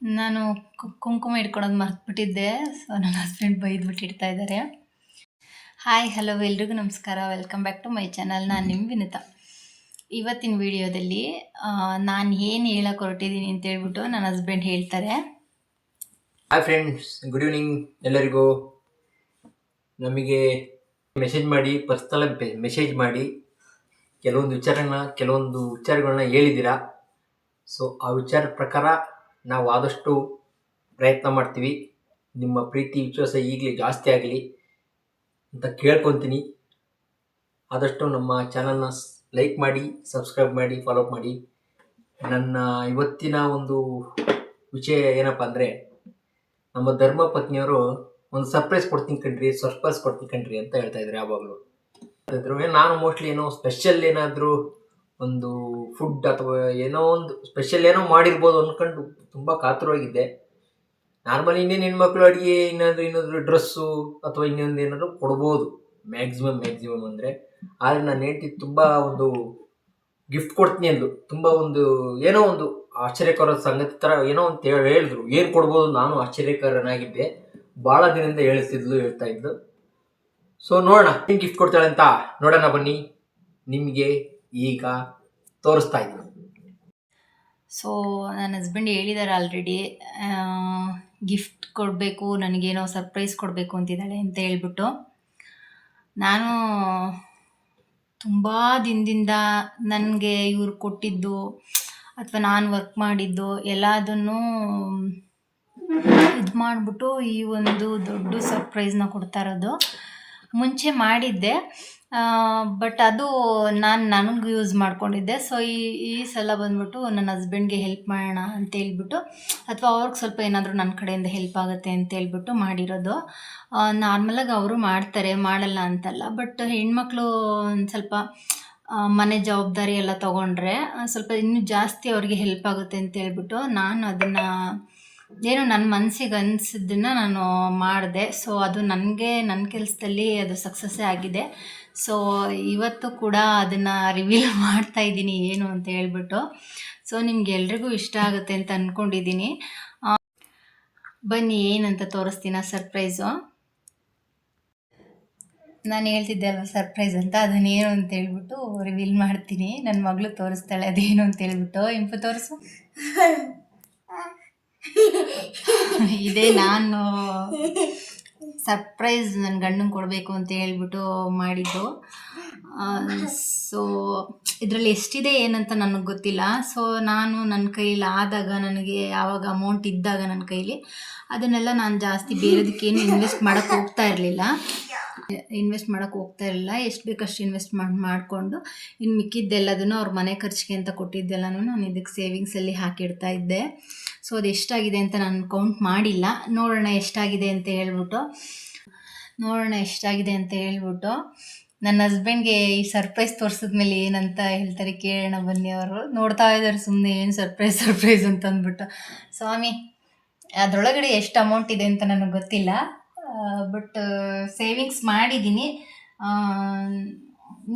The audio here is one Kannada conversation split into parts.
ನಾನು ಕುಂಕುಮ ಇಟ್ಕೊಳೋದು ಮರ್ತ್ಬಿಟ್ಟಿದ್ದೆ. ಸೊ ನನ್ನ ಹಸ್ಬೆಂಡ್ ಬೈದ್ಬಿಟ್ಟು ಇಡ್ತಾ ಇದ್ದಾರೆ ಹಾಯ್ ಹಲೋ ಎಲ್ರಿಗೂ ನಮಸ್ಕಾರ. Welcome back to my channel ನಾನು ನಿಮ್ಮ ವಿನಿತಾ. ಇವತ್ತಿನ ವಿಡಿಯೋದಲ್ಲಿ ನಾನು ಏನು ಹೇಳಕ್ಕೆ ಹೊರಟಿದ್ದೀನಿ ಅಂತ ಹೇಳ್ಬಿಟ್ಟು ನನ್ನ ಹಸ್ಬೆಂಡ್ ಹೇಳ್ತಾರೆ. ಹಾಯ್ ಫ್ರೆಂಡ್ಸ್ ಗುಡ್ ಈವ್ನಿಂಗ್ ಎಲ್ಲರಿಗೂ. ನಮಗೆ ಮೆಸೇಜ್ ಮಾಡಿ ಪರ್ಸ್ನಲ್ ಮೆಸೇಜ್ ಮಾಡಿ, ಕೆಲವೊಂದು ವಿಚಾರಗಳನ್ನ ಕೆಲವೊಂದು ವಿಚಾರಗಳನ್ನ ಹೇಳಿದ್ದೀರಾ. ಸೊ ಆ ವಿಚಾರ ಪ್ರಕಾರ ನಾವು ಆದಷ್ಟು ಪ್ರಯತ್ನ ಮಾಡ್ತೀವಿ. ನಿಮ್ಮ ಪ್ರೀತಿ ವಿಶ್ವಾಸ ಈಗಲೇ ಜಾಸ್ತಿ ಆಗಲಿ ಅಂತ ಕೇಳ್ಕೊತೀನಿ. ಆದಷ್ಟು ನಮ್ಮ ಚಾನಲ್ನ ಲೈಕ್ ಮಾಡಿ ಸಬ್ಸ್ಕ್ರೈಬ್ ಮಾಡಿ ಫಾಲೋ ಮಾಡಿ. ನನ್ನ ಇವತ್ತಿನ ಒಂದು ವಿಷಯ ಏನಪ್ಪ ಅಂದರೆ, ನಮ್ಮ ಧರ್ಮ ಪತ್ನಿಯವರು ಒಂದು ಸರ್ಪ್ರೈಸ್ ಕೊಡ್ತೀನಿ ಕಣ್ರಿ ಸರ್ಪ್ರೈಸ್ ಕೊಡ್ತೀನಿ ಕಣ್ರಿ ಅಂತ ಹೇಳ್ತಾ ಇದ್ರು ಯಾವಾಗಲೂ. ನಾನು ಮೋಸ್ಟ್ಲಿ ಏನೋ ಸ್ಪೆಷಲ್ ಏನಾದರೂ ಒಂದು ಫುಡ್ ಅಥವಾ ಏನೋ ಒಂದು ಸ್ಪೆಷಲ್ ಏನೋ ಮಾಡಿರ್ಬೋದು ಅಂದ್ಕೊಂಡು ತುಂಬ ಕಾತುರವಾಗಿದ್ದೆ ನಾರ್ಮಲಿ ಇನ್ನೇನು ಹೆಣ್ಮಕ್ಳು ಅಡುಗೆ ಏನಾದರೂ ಏನಾದರೂ ಡ್ರೆಸ್ಸು ಅಥವಾ ಇನ್ನೊಂದು ಏನಾದರೂ ಕೊಡ್ಬೋದು. ಮ್ಯಾಕ್ಸಿಮಮ್ ಮ್ಯಾಕ್ಸಿಮಮ್ ಅಂದರೆ. ಆದರೆ ನಾನು ಹೆಂಡತಿ ತುಂಬ ಒಂದು ಗಿಫ್ಟ್ ಕೊಡ್ತೀನಿ ಅಂದು ತುಂಬ ಒಂದು ಏನೋ ಒಂದು ಆಶ್ಚರ್ಯಕರ ಸಂಗತಿ ಥರ ಏನೋ ಅಂತ ಹೇಳಿ ಹೇಳಿದ್ರು. ಏನು ಕೊಡ್ಬೋದು ನಾನು ಆಶ್ಚರ್ಯಕರನಾಗಿದ್ದೆ. ಭಾಳ ದಿನದಿಂದ ಹೇಳ್ತಿದ್ಲು, ಹೇಳ್ತಾ ಇದ್ಲು. ಸೊ ನೋಡೋಣ, ಏನು ಗಿಫ್ಟ್ ಕೊಡ್ತಾಳೆ ಅಂತ. ನೋಡೋಣ ಬನ್ನಿ. ನಿಮಗೆ ಈಗ ತೋರಿಸ್ತಾ ಇದ್ದೀನಿ. ಸೊ ನನ್ನ ಹಸ್ಬೆಂಡ್ ಹೇಳಿದ್ದಾರೆ ಆಲ್ರೆಡಿ ಗಿಫ್ಟ್ ಕೊಡಬೇಕು, ನನಗೇನೋ ಸರ್ಪ್ರೈಸ್ ಕೊಡಬೇಕು ಅಂತಿದ್ದಾಳೆ ಅಂತ ಹೇಳ್ಬಿಟ್ಟು. ನಾನು ತುಂಬ ದಿನದಿಂದ ನನಗೆ ಇವ್ರು ಕೊಟ್ಟಿದ್ದು, ಅಥವಾ ನಾನು ವರ್ಕ್ ಮಾಡಿದ್ದು, ಎಲ್ಲದನ್ನು ಇದು ಮಾಡಿಬಿಟ್ಟು ಈ ಒಂದು ದೊಡ್ಡ ಸರ್ಪ್ರೈಸ್ನ ಕೊಡ್ತಾ ಇರೋದು. ಮುಂಚೆ ಮಾಡಿದ್ದೆ. ಬಟ್ ಅದು ನಾನು ನನಗೆ ಯೂಸ್ ಮಾಡ್ಕೊಂಡಿದ್ದೆ. ಸೊ ಈ ಈ ಸಲ ಬಂದ್ಬಿಟ್ಟು ನನ್ನ ಹಸ್ಬೆಂಡ್ಗೆ ಹೆಲ್ಪ್ ಮಾಡೋಣ ಅಂತ ಹೇಳ್ಬಿಟ್ಟು, ಅಥವಾ ಅವ್ರಿಗೆ ಸ್ವಲ್ಪ ಏನಾದರೂ ನನ್ನ ಕಡೆಯಿಂದ ಹೆಲ್ಪ್ ಆಗುತ್ತೆ ಅಂತ ಹೇಳ್ಬಿಟ್ಟು ಮಾಡಿರೋದು. ನಾರ್ಮಲಾಗಿ ಅವರು ಮಾಡ್ತಾರೆ, ಮಾಡಲ್ಲ ಅಂತಲ್ಲ. ಬಟ್ ಹೆಣ್ಮಕ್ಳು ಒಂದು ಸ್ವಲ್ಪ ಮನೆ ಜವಾಬ್ದಾರಿ ಎಲ್ಲ ತೊಗೊಂಡ್ರೆ ಸ್ವಲ್ಪ ಇನ್ನೂ ಜಾಸ್ತಿ ಅವ್ರಿಗೆ ಹೆಲ್ಪ್ ಆಗುತ್ತೆ ಅಂತ ಹೇಳ್ಬಿಟ್ಟು ನಾನು ಅದನ್ನು, ಏನೋ ನನ್ನ ಮನಸ್ಸಿಗೆ ಅನಿಸಿದ್ದನ್ನು ನಾನು ಮಾಡಿದೆ. ಸೊ ಅದು ನನಗೆ ನನ್ನ ಕೆಲಸದಲ್ಲಿ ಅದು ಸಕ್ಸಸ್ಸೇ ಆಗಿದೆ. ಸೊ ಇವತ್ತು ಕೂಡ ಅದನ್ನು ರಿವೀಲ್ ಮಾಡ್ತಾ ಇದ್ದೀನಿ ಏನು ಅಂತ ಹೇಳ್ಬಿಟ್ಟು. ಸೊ ನಿಮ್ಗೆ ಎಲ್ರಿಗೂ ಇಷ್ಟ ಆಗುತ್ತೆ ಅಂತ ಅಂದ್ಕೊಂಡಿದ್ದೀನಿ ಬನ್ನಿ ಏನಂತ ತೋರಿಸ್ತೀನ ಸರ್ಪ್ರೈಸು ನಾನು ಹೇಳ್ತಿದ್ದೆ ಅಲ್ವಾ ಸರ್ಪ್ರೈಸ್ ಅಂತ? ಅದನ್ನೇನು ಅಂತ ಹೇಳ್ಬಿಟ್ಟು ರಿವೀಲ್ ಮಾಡ್ತೀನಿ. ನನ್ನ ಮಗಳು ತೋರಿಸ್ತಾಳೆ ಅದೇನು ಅಂತ ಹೇಳ್ಬಿಟ್ಟು. ಇಂಪು ತೋರಿಸು. ಇದೇ ನಾನು. ಸರ್ಪ್ರೈಸ್ ನನ್ನ ಗಂಡಂಗೆ ಕೊಡಬೇಕು ಅಂತ ಹೇಳ್ಬಿಟ್ಟು ಮಾಡಿದ್ದು. ಸೊ, ಇದರಲ್ಲಿ ಎಷ್ಟಿದೆ ಏನಂತ ನನಗೆ ಗೊತ್ತಿಲ್ಲ. ಸೊ, ನಾನು ನನ್ನ ಕೈಯಲ್ಲಿ ಆದಾಗ ನನಗೆ ಯಾವಾಗ ಅಮೌಂಟ್ ಇದ್ದಾಗ ನನ್ನ ಕೈಲಿ ಅದನ್ನೆಲ್ಲ ನಾನು ಜಾಸ್ತಿ ಬೇರೆದಕ್ಕೇನು ಇನ್ವೆಸ್ಟ್ ಮಾಡೋಕ್ಕೆ ಹೋಗ್ತಾ ಇರಲಿಲ್ಲ. ಇನ್ವೆಸ್ಟ್ ಮಾಡೋಕ್ಕೆ ಹೋಗ್ತಾ ಇರಲಿಲ್ಲ. ಎಷ್ಟು ಬೇಕಷ್ಟು ಇನ್ವೆಸ್ಟ್ ಮಾಡಿ, ಮಾಡಿಕೊಂಡು ಇನ್ನು ಮಿಕ್ಕಿದ್ದೆಲ್ಲದನ್ನು ಅವ್ರ ಮನೆ ಖರ್ಚಿಗೆ ಅಂತ ಕೊಟ್ಟಿದ್ದೆಲ್ಲನೂ ನಾನು ಇದಕ್ಕೆ ಸೇವಿಂಗ್ಸಲ್ಲಿ ಹಾಕಿಡ್ತಾ ಇದ್ದೆ. ಸೊ ಅದು ಎಷ್ಟಾಗಿದೆ ಅಂತ ನಾನು ಕೌಂಟ್ ಮಾಡಿಲ್ಲ. ನೋಡೋಣ ಎಷ್ಟಾಗಿದೆ ಅಂತ ಹೇಳ್ಬಿಟ್ಟು. ನೋಡೋಣ ಎಷ್ಟಾಗಿದೆ ಅಂತ ಹೇಳ್ಬಿಟ್ಟು. ನನ್ನ ಹಸ್ಬೆಂಡ್ಗೆ ಈ ಸರ್ಪ್ರೈಸ್ ತೋರಿಸಿದ್ಮೇಲೆ ಏನಂತ ಹೇಳ್ತಾರೆ ಕೇಳೋಣ ಬನ್ನಿ ಅವರು. ನೋಡ್ತಾ ಇದ್ದಾರೆ ಸುಮ್ಮನೆ ಏನು ಸರ್ಪ್ರೈಸ್ ಸರ್ಪ್ರೈಸ್ ಅಂತ ಅಂದ್ಬಿಟ್ಟು. ಸ್ವಾಮಿ, ಅದರೊಳಗಡೆ ಎಷ್ಟು ಅಮೌಂಟ್ ಇದೆ ಅಂತ ನನಗೆ ಗೊತ್ತಿಲ್ಲ. ಬಟ್ ಸೇವಿಂಗ್ಸ್ ಮಾಡಿದ್ದೀನಿ.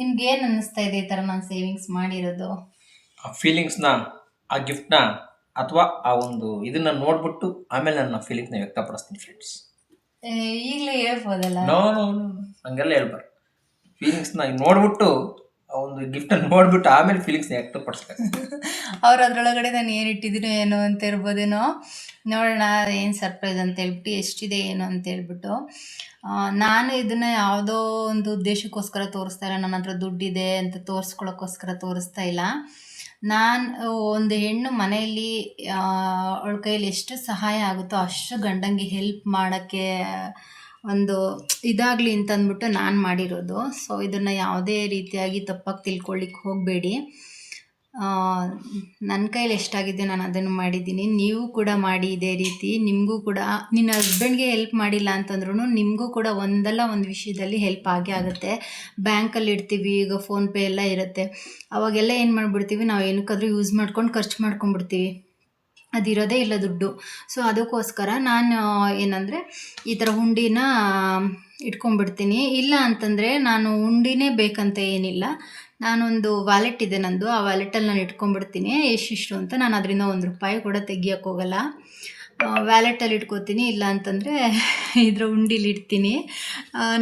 ನಿಮ್ಗೆ ಏನು ಅನ್ನಿಸ್ತಾ ಇದೆ ಈ ಥರ ನಾನು ಸೇವಿಂಗ್ಸ್ ಮಾಡಿರೋದು? ಆ ಫೀಲಿಂಗ್ಸ್ನ ಆ ಗಿಫ್ಟ್ನ ಅಥವಾ ಆ ಒಂದು ಇದನ್ನ ನೋಡ್ಬಿಟ್ಟು ಆಮೇಲೆ ನನ್ನ ಫೀಲಿಂಗ್ನ ವ್ಯಕ್ತಪಡಿಸ್ತೀನಿ ಫ್ರೆಂಡ್ಸ್ ಈಗಲೇ ಹೇಳ್ಬೋದಲ್ಲ? ನೋ ನೋ ನೋ ಹಂಗೆಲ್ಲ ಹೇಳ್ಬಾರ್ದು. ಫೀಲಿಂಗ್ಸ್ನ ನೋಡ್ಬಿಟ್ಟು ಆ ಒಂದು ಗಿಫ್ಟನ್ನು ನೋಡ್ಬಿಟ್ಟು ಆಮೇಲೆ ಫೀಲಿಂಗ್ಸ್ನ ವ್ಯಕ್ತಪಡಿಸ್ಬೇಕು. ಅವ್ರು ಅದರೊಳಗಡೆ ನಾನು ಏನು ಇಟ್ಟಿದ್ದೀನೋ ಏನೋ ಅಂತ ಇರ್ಬೋದೇನೋ ನೋಡೋಣ ಏನು ಸರ್ಪ್ರೈಸ್ ಅಂತ ಹೇಳ್ಬಿಟ್ಟು ಎಷ್ಟಿದೆ ಏನು ಅಂತ ಹೇಳ್ಬಿಟ್ಟು. ನಾನು ಇದನ್ನ ಯಾವುದೋ ಒಂದು ಉದ್ದೇಶಕ್ಕೋಸ್ಕರ ತೋರಿಸ್ತಾ ಇಲ್ಲ. ನನ್ನ ಹತ್ರ ದುಡ್ಡಿದೆ ಅಂತ ತೋರಿಸ್ಕೊಳ್ಳೋಕ್ಕೋಸ್ಕರ ತೋರಿಸ್ತಾ ಇಲ್ಲ. ನಾನು ಒಂದು ಹೆಣ್ಣು ಮನೆಯಲ್ಲಿ ಅವಳ ಕೈಯಲ್ಲಿ ಎಷ್ಟು ಸಹಾಯ ಆಗುತ್ತೋ ಅಷ್ಟು ಗಂಡಂಗೆ ಹೆಲ್ಪ್ ಮಾಡೋಕ್ಕೆ, ಒಂದು ಇದಾಗಲಿ ಅಂತಂದ್ಬಿಟ್ಟು ನಾನು ಮಾಡಿರೋದು. ಸೊ ಇದನ್ನು ಯಾವುದೇ ರೀತಿಯಾಗಿ ತಪ್ಪಾಗಿ ತಿಳ್ಕೊಳ್ಳಿಕ್ಕೆ ಹೋಗಬೇಡಿ. ನನ್ನ ಕೈಲಿ ಎಷ್ಟಾಗಿದೆ ನಾನು ಅದನ್ನು ಮಾಡಿದ್ದೀನಿ. ನೀವು ಕೂಡ ಮಾಡಿ ಇದೇ ರೀತಿ. ನಿಮಗೂ ಕೂಡ, ನಿನ್ನ ಹಸ್ಬೆಂಡ್ಗೆ ಹೆಲ್ಪ್ ಮಾಡಿಲ್ಲ ಅಂತಂದ್ರೂ ನಿಮಗೂ ಕೂಡ ಒಂದಲ್ಲ ಒಂದು ವಿಷಯದಲ್ಲಿ ಹೆಲ್ಪ್ ಆಗೇ ಆಗುತ್ತೆ. ಬ್ಯಾಂಕಲ್ಲಿ ಇಡ್ತೀವಿ, ಈಗ ಫೋನ್ಪೇ ಎಲ್ಲ ಇರುತ್ತೆ. ಅವಾಗೆಲ್ಲ ಏನು ಮಾಡಿಬಿಡ್ತೀವಿ, ನಾವು ಏನಕ್ಕಾದರೂ ಯೂಸ್ ಮಾಡ್ಕೊಂಡು ಖರ್ಚು ಮಾಡ್ಕೊಂಡ್ಬಿಡ್ತೀವಿ. ಅದಿರೋದೇ ಇಲ್ಲ ದುಡ್ಡು. ಸೊ ಅದಕ್ಕೋಸ್ಕರ ನಾನು ಏನಂದರೆ ಈ ಥರ ಹುಂಡಿನ ಇಟ್ಕೊಂಡ್ಬಿಡ್ತೀನಿ. ಇಲ್ಲ ಅಂತಂದರೆ ನಾನು ಉಂಡಿನೇ ಬೇಕಂತ ಏನಿಲ್ಲ. ನಾನೊಂದು ವ್ಯಾಲೆಟ್ ಇದೆ ನಂದು. ಆ ವ್ಯಾಲೆಟಲ್ಲಿ ನಾನು ಇಟ್ಕೊಂಡ್ಬಿಡ್ತೀನಿ. ಎಷ್ಟಿಷ್ಟು ಅಂತ ನಾನು ಅದರಿಂದ ಒಂದು ರೂಪಾಯಿ ಕೂಡ ತೆಗಿಯೋಕ್ಕೆ ಹೋಗಲ್ಲ. ವ್ಯಾಲೆಟಲ್ಲಿ ಇಟ್ಕೋತೀನಿ. ಇಲ್ಲ ಅಂತಂದರೆ ಇದ್ರ ಉಂಡಿಲಿ ಇಡ್ತೀನಿ.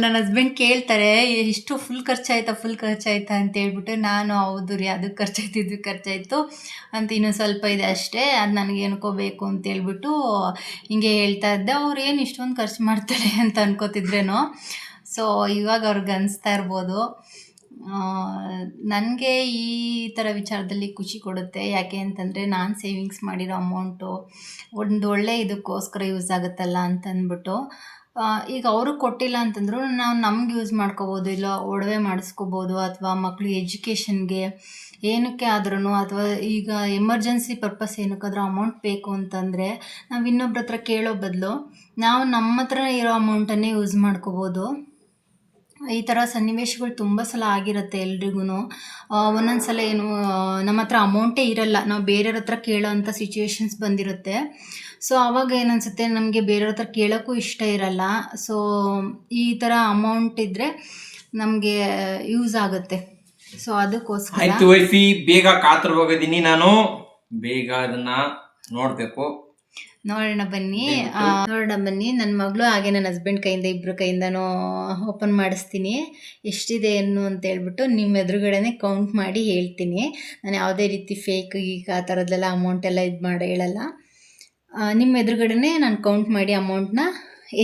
ನನ್ನ ಹಸ್ಬೆಂಡ್ ಕೇಳ್ತಾರೆ ಎಷ್ಟು ಫುಲ್ ಖರ್ಚಾಯ್ತಾ ಫುಲ್ ಖರ್ಚಾಯ್ತಾ? ಅಂತ ಹೇಳ್ಬಿಟ್ಟು, ನಾನು ಹೌದು ರೀ ಅದಕ್ಕೆ ಖರ್ಚಾಯ್ತು ಇದಕ್ಕೆ ಖರ್ಚಾಯಿತು. ಅಂತ ಇನ್ನೂ ಸ್ವಲ್ಪ ಇದೆ ಅಷ್ಟೇ. ಅದು ನನಗೆ ಅನ್ಕೋಬೇಕು ಅಂತ ಹೇಳ್ಬಿಟ್ಟು ಹಿಂಗೆ ಹೇಳ್ತಾ ಇದ್ದೆ. ಅವ್ರು ಏನು ಇಷ್ಟೊಂದು ಖರ್ಚು ಮಾಡ್ತಾರೆ ಅಂತ ಅನ್ಕೋತಿದ್ರೇನೋ. ಸೊ ಇವಾಗ ಅವ್ರಿಗೆ ಅನಿಸ್ತಾ ಇರ್ಬೋದು. ನನಗೆ ಈ ಥರ ವಿಚಾರದಲ್ಲಿ ಖುಷಿ ಕೊಡುತ್ತೆ. ಯಾಕೆ ಅಂತಂದರೆ ನಾನು ಸೇವಿಂಗ್ಸ್ ಮಾಡಿರೋ ಅಮೌಂಟು ಒಂದು ಒಳ್ಳೆ ಇದಕ್ಕೋಸ್ಕರ ಯೂಸ್ ಆಗುತ್ತಲ್ಲ ಅಂತಂದ್ಬಿಟ್ಟು ಈಗ ಅವರು ಕೊಟ್ಟಿಲ್ಲ ಅಂತಂದ್ರು ನಾವು ನಮ್ಗೆ ಯೂಸ್ ಮಾಡ್ಕೋಬೋದು, ಇಲ್ಲ ಒಡವೆ ಮಾಡಿಸ್ಕೋಬೋದು, ಅಥವಾ ಮಕ್ಕಳು ಎಜುಕೇಷನ್ಗೆ ಏನಕ್ಕೆ ಆದ್ರೂ ಅಥವಾ ಈಗ ಎಮರ್ಜೆನ್ಸಿ ಪರ್ಪಸ್ ಏನಕ್ಕಾದ್ರೂ ಅಮೌಂಟ್ ಬೇಕು ಅಂತಂದರೆ ನಾವು ಇನ್ನೊಬ್ರ ಹತ್ರ ಕೇಳೋ ಬದಲು ನಾವು ನಮ್ಮ ಹತ್ರ ಇರೋ ಅಮೌಂಟನ್ನೇ ಯೂಸ್ ಮಾಡ್ಕೋಬೋದು. ಈ ಥರ ಸನ್ನಿವೇಶಗಳು ತುಂಬ ಸಲ ಆಗಿರುತ್ತೆ ಎಲ್ರಿಗೂ ಒಂದೊಂದು ಸಲ ಏನು ನಮ್ಮ ಹತ್ರ ಅಮೌಂಟೇ ಇರಲ್ಲ. ನಾವು ಬೇರೆಯವ್ರ ಹತ್ರ ಕೇಳೋ ಅಂಥ ಸಿಚುವೇಶನ್ಸ್ ಬಂದಿರುತ್ತೆ. ಸೊ ಆವಾಗ ಏನನ್ಸುತ್ತೆ? ನಮಗೆ ಬೇರೆಯವ್ರ ಹತ್ರ ಕೇಳೋಕ್ಕೂ ಇಷ್ಟ ಇರಲ್ಲ. ಸೊ ಈ ಥರ ಅಮೌಂಟ್ ಇದ್ದರೆ ನಮಗೆ ಯೂಸ್ ಆಗುತ್ತೆ. ಸೊ ಅದಕ್ಕೋಸ್ಕರ ಆಯ್ತು, ವೈಫಿ, ಬೇಗ ನಾನು. ಬೇಗ ಅದನ್ನ ನೋಡ್ಬೇಕು. ನೋಡೋಣ ಬನ್ನಿ. ನೋಡೋಣ ಬನ್ನಿ. ನನ್ನ ಮಗಳು ಹಾಗೆ ನನ್ನ ಹಸ್ಬೆಂಡ್ ಕೈಯಿಂದ ಇಬ್ಬರು ಕೈಯಿಂದನೂ ಓಪನ್ ಮಾಡಿಸ್ತೀನಿ. ಎಷ್ಟಿದೆ ಏನು ಅಂತ ಹೇಳ್ಬಿಟ್ಟು ನಿಮ್ಮ ಎದುರುಗಡೆನೆ ಕೌಂಟ್ ಮಾಡಿ ಹೇಳ್ತೀನಿ. ನಾನು ಯಾವುದೇ ರೀತಿ ಫೇಕ್ ಈಗ ಆ ಥರದ್ದೆಲ್ಲ ಅಮೌಂಟ್ ಎಲ್ಲ ಇದು ಮಾಡಿ ಹೇಳಲ್ಲ. ನಿಮ್ಮ ಎದುರುಗಡೆನೆ ನಾನು ಕೌಂಟ್ ಮಾಡಿ ಅಮೌಂಟ್ನ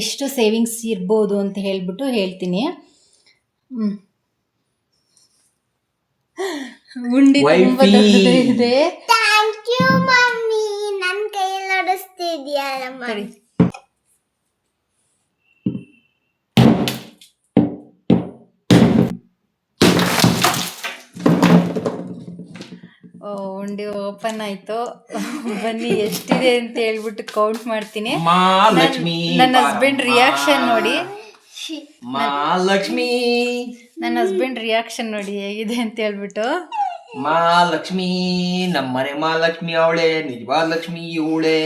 ಎಷ್ಟು ಸೇವಿಂಗ್ಸ್ ಇರ್ಬೋದು ಅಂತ ಹೇಳ್ಬಿಟ್ಟು ಹೇಳ್ತೀನಿ. ಹ್ಞೂ ಉಂಡಿ ತುಂಬ ಇದೆ. ಥ್ಯಾಂಕ್ ಯು ಸರಿ ಓ ಉಂಡಿ ಓಪನ್ ಆಯ್ತು. ಬನ್ನಿ ಎಷ್ಟಿದೆ ಅಂತ ಹೇಳ್ಬಿಟ್ಟು ಕೌಂಟ್ ಮಾಡ್ತೀನಿ. ಮಹಾಲಕ್ಷ್ಮಿ ನನ್ನ ಹಸ್ಬೆಂಡ್ ರಿಯಾಕ್ಷನ್ ನೋಡಿ. ಮಹಾಲಕ್ಷ್ಮಿ. ನನ್ನ ಹಸ್ಬೆಂಡ್ ರಿಯಾಕ್ಷನ್ ನೋಡಿ ಹೇಗಿದೆ ಅಂತ ಹೇಳ್ಬಿಟ್ಟು. ಮಹಾಲಕ್ಷ್ಮಿ ನಮ್ಮನೆ ಮಹಾಲಕ್ಷ್ಮಿ ಅವಳೆ ನಿಜವಾದ ಲಕ್ಷ್ಮಿ ಇವಳೆ.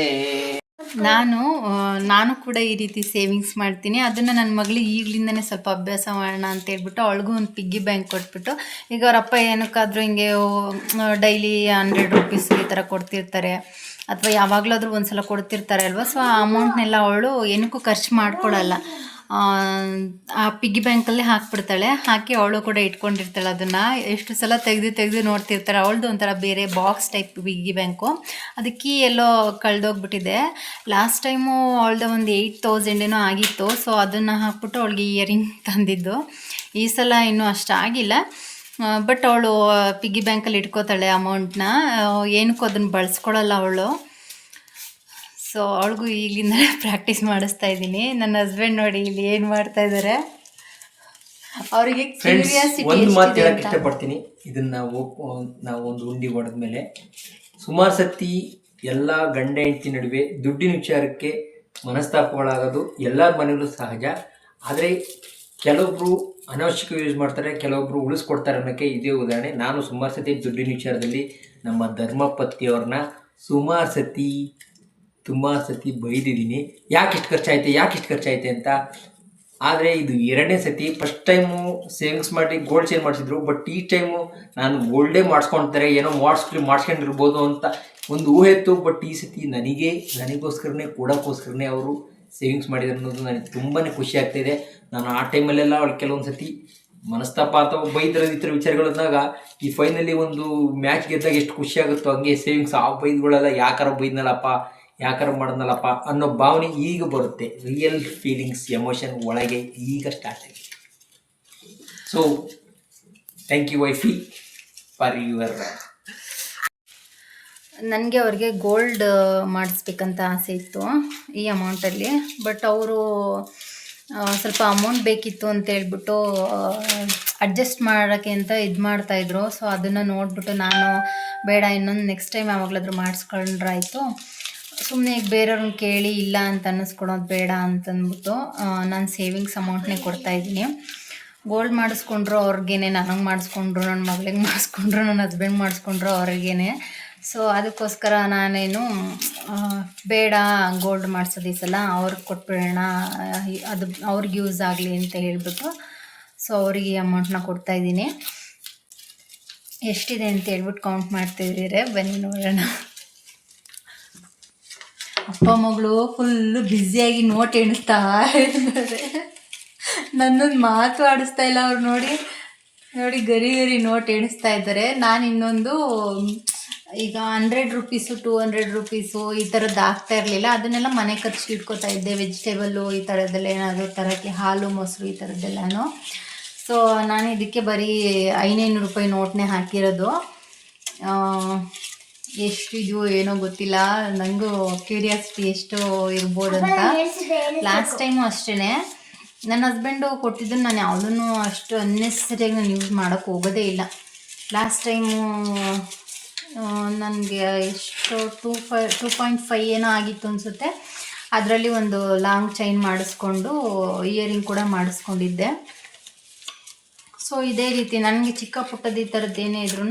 ನಾನು ನಾನು ಕೂಡ ಈ ರೀತಿ ಸೇವಿಂಗ್ಸ್ ಮಾಡ್ತೀನಿ. ಅದನ್ನು ನನ್ನ ಮಗಳು ಈಗಲಿಂದನೇ ಸ್ವಲ್ಪ ಅಭ್ಯಾಸ ಮಾಡೋಣ ಅಂತ ಹೇಳ್ಬಿಟ್ಟು ಅವಳಿಗೂ ಒಂದು ಪಿಗ್ಗಿ ಬ್ಯಾಂಕ್ ಕೊಟ್ಬಿಟ್ಟು, ಈಗ ಅವ್ರ ಅಪ್ಪ ಏನಕ್ಕಾದ್ರೂ ಹಿಂಗೆ ಡೈಲಿ ಹಂಡ್ರೆಡ್ ರುಪೀಸ್ ಈ ಥರ ಕೊಡ್ತಿರ್ತಾರೆ. ಅಥವಾ ಯಾವಾಗಲಾದರೂ ಒಂದು ಸಲ ಕೊಡ್ತಿರ್ತಾರೆ ಅಲ್ವಾ ಸೊ ಆ ಅಮೌಂಟ್ನೆಲ್ಲ ಅವಳು ಏನಕ್ಕೂ ಖರ್ಚು ಮಾಡ್ಕೊಡಲ್ಲ ಆ, ಪಿಗ್ಗಿ ಬ್ಯಾಂಕಲ್ಲಿ ಹಾಕ್ಬಿಡ್ತಾಳೆ. ಹಾಕಿ ಅವಳು ಕೂಡ ಇಟ್ಕೊಂಡಿರ್ತಾಳೆ ಅದನ್ನು. ಎಷ್ಟು ಸಲ ತೆಗೆದು ತೆಗೆದು ನೋಡ್ತಿರ್ತಾರೆ. ಅವಳದು ಒಂಥರ ಬೇರೆ ಬಾಕ್ಸ್ ಟೈಪ್ ಪಿಗ್ಗಿ ಬ್ಯಾಂಕು ಅದು ಕೀ ಎಲ್ಲೋ ಕಳೆದೋಗ್ಬಿಟ್ಟಿದೆ. ಲಾಸ್ಟ್ ಟೈಮು ಅವಳ್ದು ಒಂದು ಏಯ್ಟ್ ಏನೋ ಆಗಿತ್ತು. ಸೊ ಅದನ್ನು ಹಾಕ್ಬಿಟ್ಟು ಅವಳಿಗೆ ಇಯರಿಂಗ್ ತಂದಿದ್ದು. ಈ ಸಲ ಇನ್ನೂ ಅಷ್ಟು ಆಗಿಲ್ಲ. ಬಟ್ ಅವಳು ಪಿಗ್ಗಿ ಬ್ಯಾಂಕಲ್ಲಿ ಇಟ್ಕೋತಾಳೆ ಅಮೌಂಟ್ನ ಏನಕ್ಕೂ ಅದನ್ನು ಬಳಸ್ಕೊಳಲ್ಲ ಅವಳು. ಸೊ ಅವಳಿಗೂ ಈಗಲಿಂದಲೇ ಪ್ರಾಕ್ಟೀಸ್ ಮಾಡಿಸ್ತಾ ಇದ್ದೀನಿ. ನನ್ನ ಹಸ್ಬೆಂಡ್ ನೋಡಿ ಇಲ್ಲಿ ಏನು ಮಾಡ್ತಾ ಇದ್ದಾರೆ ಅವರಿಗೆ ಒಂದು ಮಾತು ಹೇಳಕ್ಕೆ ಇಷ್ಟಪಡ್ತೀನಿ. ಇದನ್ನ ನಾವು ನಾವು ಒಂದು ಉಂಡಿ ಹೊಡೆದ್ಮೇಲೆ ಸುಮಾರು ಸತಿ ಎಲ್ಲ ಗಂಡ ಹೆಂಡತಿ ನಡುವೆ ದುಡ್ಡಿನ ವಿಚಾರಕ್ಕೆ ಮನಸ್ತಾಪಗಳಾಗೋದು ಎಲ್ಲ ಮನೆಯಲ್ಲೂ ಸಹಜ. ಆದರೆ ಕೆಲವೊಬ್ರು ಅನವಶ್ಯಕ ಯೂಸ್ ಮಾಡ್ತಾರೆ ಕೆಲವೊಬ್ರು ಉಳಿಸ್ಕೊಡ್ತಾರೆ ಅನ್ನೋಕ್ಕೆ ಇದೇ ಉದಾಹರಣೆ. ನಾನು ಸುಮಾರು ಸತಿ ದುಡ್ಡಿನ ವಿಚಾರದಲ್ಲಿ ನಮ್ಮ ಧರ್ಮಪತಿಯವ್ರನ್ನ ಸುಮಾರು ಸತಿ ತುಂಬ ಸತಿ ಬೈದಿದ್ದೀನಿ. ಯಾಕೆ ಇಷ್ಟು ಖರ್ಚಾಯ್ತೆ, ಯಾಕೆ ಇಷ್ಟು ಖರ್ಚಾಯ್ತೆ ಅಂತ. ಆದರೆ ಇದು ಎರಡನೇ ಸತಿ ಫಸ್ಟ್ ಟೈಮು ಸೇವಿಂಗ್ಸ್ ಮಾಡಿ ಗೋಲ್ಡ್ ಚೇಂಜ್ ಮಾಡಿಸಿದ್ರು. ಬಟ್ ಈ ಟೈಮು ನಾನು ಗೋಲ್ಡೇ ಮಾಡಿಸ್ಕೊಳ್ತಾರೆ ಏನೋ ಮಾಡಿಸ್ಲಿ ಮಾಡಿಸ್ಕೊಂಡಿರ್ಬೋದು ಅಂತ ಒಂದು ಊಹೆ ಇತ್ತು. ಬಟ್ ಈ ಸತಿ ನನಗೆ, ನನಗೋಸ್ಕರನೇ, ಕೊಡೋಕ್ಕೋಸ್ಕರನೇ ಅವರು ಸೇವಿಂಗ್ಸ್ ಮಾಡಿದ್ರು ಅನ್ನೋದು ನನಗೆ ತುಂಬಾ ಖುಷಿ ಆಗ್ತಾಯಿದೆ ನಾನು ಆ ಟೈಮಲ್ಲೆಲ್ಲ ಅವ್ಳು ಕೆಲವೊಂದು ಸತಿ ಮನಸ್ತಾಪ ಅಥವಾ ಬೈದ್ರ ಇತರ ವಿಚಾರಗಳನ್ನಾಗ ಈ ಫೈನಲಿ ಒಂದು ಮ್ಯಾಚ್ ಗೆದ್ದಾಗ ಎಷ್ಟು ಖುಷಿ ಆಗುತ್ತೋ ಹಂಗೆ ಸೇವಿಂಗ್ಸ್ ಆ ಬೈದ್ಗಳೆಲ್ಲ ಯಾಕಾರ ಬೈದ್ನಲ್ಲಪ್ಪ? ಯಾಕಾರ ಮಾಡಿದ್ನಲ್ಲಪ್ಪ ಅನ್ನೋ ಭಾವನೆ ಈಗ ಬರುತ್ತೆ. ರಿಯಲ್ ಫೀಲಿಂಗ್ಸ್ ಎಮೋಷನ್ ಒಳಗೆ ಈಗ ಸ್ಟಾರ್ಟ್ ಆಗಿದೆ. So thank you wifey for your ನನಗೆ ಅವ್ರಿಗೆ ಗೋಲ್ಡ್ ಮಾಡಿಸ್ಬೇಕಂತ ಆಸೆ ಇತ್ತು ಈ ಅಮೌಂಟಲ್ಲಿ ಬಟ್ ಅವರು ಸ್ವಲ್ಪ ಅಮೌಂಟ್ ಬೇಕಿತ್ತು ಅಂತ ಹೇಳ್ಬಿಟ್ಟು ಅಡ್ಜಸ್ಟ್ ಮಾಡೋಕ್ಕೆ ಅಂತ ಇದು ಮಾಡ್ತಾಯಿದ್ರು ಸೊ ಅದನ್ನು ನೋಡಿಬಿಟ್ಟು ನಾನು, ಬೇಡ, ಇನ್ನೊಂದು ನೆಕ್ಸ್ಟ್ ಟೈಮ್ ಯಾವಾಗಲಾದ್ರೂ ಮಾಡಿಸ್ಕೊಂಡ್ರಾಯ್ತು ಸುಮ್ಮನೆ ಈಗ ಬೇರೆಯವ್ರನ್ನ ಕೇಳಿ ಇಲ್ಲ ಅಂತ ಅನ್ನಿಸ್ಕೊಳೋದು ಬೇಡ ಅಂತಂದ್ಬಿಟ್ಟು ನಾನು ಸೇವಿಂಗ್ಸ್ ಅಮೌಂಟ್ನೇ ಕೊಡ್ತಾಯಿದ್ದೀನಿ ಗೋಲ್ಡ್ ಮಾಡಿಸ್ಕೊಂಡ್ರು ಅವ್ರಿಗೇನೆ ನನಗೆ ಮಾಡಿಸ್ಕೊಂಡ್ರು ನನ್ನ ಮಗಳಿಗೆ ಮಾಡಿಸ್ಕೊಂಡ್ರು ನನ್ನ ಹಸ್ಬೆಂಡ್ ಮಾಡಿಸ್ಕೊಂಡ್ರು ಅವ್ರಿಗೇನೆ. ಸೊ ಅದಕ್ಕೋಸ್ಕರ ನಾನೇನು ಬೇಡ ಗೋಲ್ಡ್ ಮಾಡಿಸೋದು ಈ ಸಲ, ಅವ್ರಿಗೆ ಕೊಟ್ಬಿಡೋಣ, ಅದು ಅವ್ರಿಗೆ ಯೂಸ್ ಆಗಲಿ ಅಂತ ಹೇಳಿಬಿಟ್ಟು ಸೊ ಅವ್ರಿಗೆ ಈ ಅಮೌಂಟ್ನ ಕೊಡ್ತಾಯಿದ್ದೀನಿ ಎಷ್ಟಿದೆ ಅಂತ ಹೇಳ್ಬಿಟ್ಟು ಕೌಂಟ್ ಮಾಡ್ತಿದ್ದೀರಿ ಬನ್ನಿ ನೋಡೋಣ. ಅಪ್ಪ ಮಗಳು ಫುಲ್ಲು ಬ್ಯುಸಿಯಾಗಿ ನೋಟ್ ಎಣಿಸ್ತಾ ಇದ್ದಾರೆ. ನನ್ನೊಂದು ಮಾತು ಆಡಿಸ್ತಾ ಇಲ್ಲ ಅವ್ರು ನೋಡಿ. ನೋಡಿ, ಗರಿ ಗರಿ ನೋಟ್ ಎಣಿಸ್ತಾ ಇದ್ದಾರೆ. ನಾನು ಇನ್ನೊಂದು, ಈಗ hundred rupees two hundred rupees ಈ ಥರದ್ದು ಆಗ್ತಾ ಇರಲಿಲ್ಲ. ಅದನ್ನೆಲ್ಲ ಮನೆ ಖರ್ಚು ಇಟ್ಕೋತಾ ಇದ್ದೆ. ವೆಜಿಟೇಬಲ್ಲು ಈ ಥರದ್ದೆಲ್ಲ ಏನಾದರೂ ತರೋಕ್ಕೆ, ಹಾಲು, ಮೊಸರು ಈ ಥರದ್ದೆಲ್ಲನೂ ಸೊ ನಾನು ಇದಕ್ಕೆ ಬರೀ ಐನೈನೂರು ರೂಪಾಯಿ ನೋಟ್ನೇ ಹಾಕಿರೋದು. ಎಷ್ಟು ಇದು ಏನೋ ಗೊತ್ತಿಲ್ಲ. ನನಗೂ ಕ್ಯೂರಿಯಾಸಿಟಿ ಎಷ್ಟು ಇರ್ಬೋದಂತ. ಲಾಸ್ಟ್ ಟೈಮು ಅಷ್ಟೇ ನನ್ನ ಹಸ್ಬೆಂಡು ಕೊಟ್ಟಿದ್ದನ್ನು ನಾನು ಯಾವುದನ್ನು ಅಷ್ಟು ಅನ್ನೆಸರಿಯಾಗಿ ನಾನು ಯೂಸ್ ಮಾಡೋಕ್ಕೆ ಹೋಗೋದೇ ಇಲ್ಲ. ಲಾಸ್ಟ್ ಟೈಮು ನನಗೆ ಎಷ್ಟು two five two point five ಏನೋ ಆಗಿತ್ತು ಅನಿಸುತ್ತೆ. ಅದರಲ್ಲಿ ಒಂದು ಲಾಂಗ್ ಚೈನ್ ಮಾಡಿಸ್ಕೊಂಡು ಇಯರಿಂಗ್ ಕೂಡ ಮಾಡಿಸ್ಕೊಂಡಿದ್ದೆ. ಸೊ ಇದೇ ರೀತಿ ನನಗೆ ಚಿಕ್ಕ ಪುಟ್ಟದ ಈ ಥರದ್ದು ಏನೇ ಇದ್ರೂ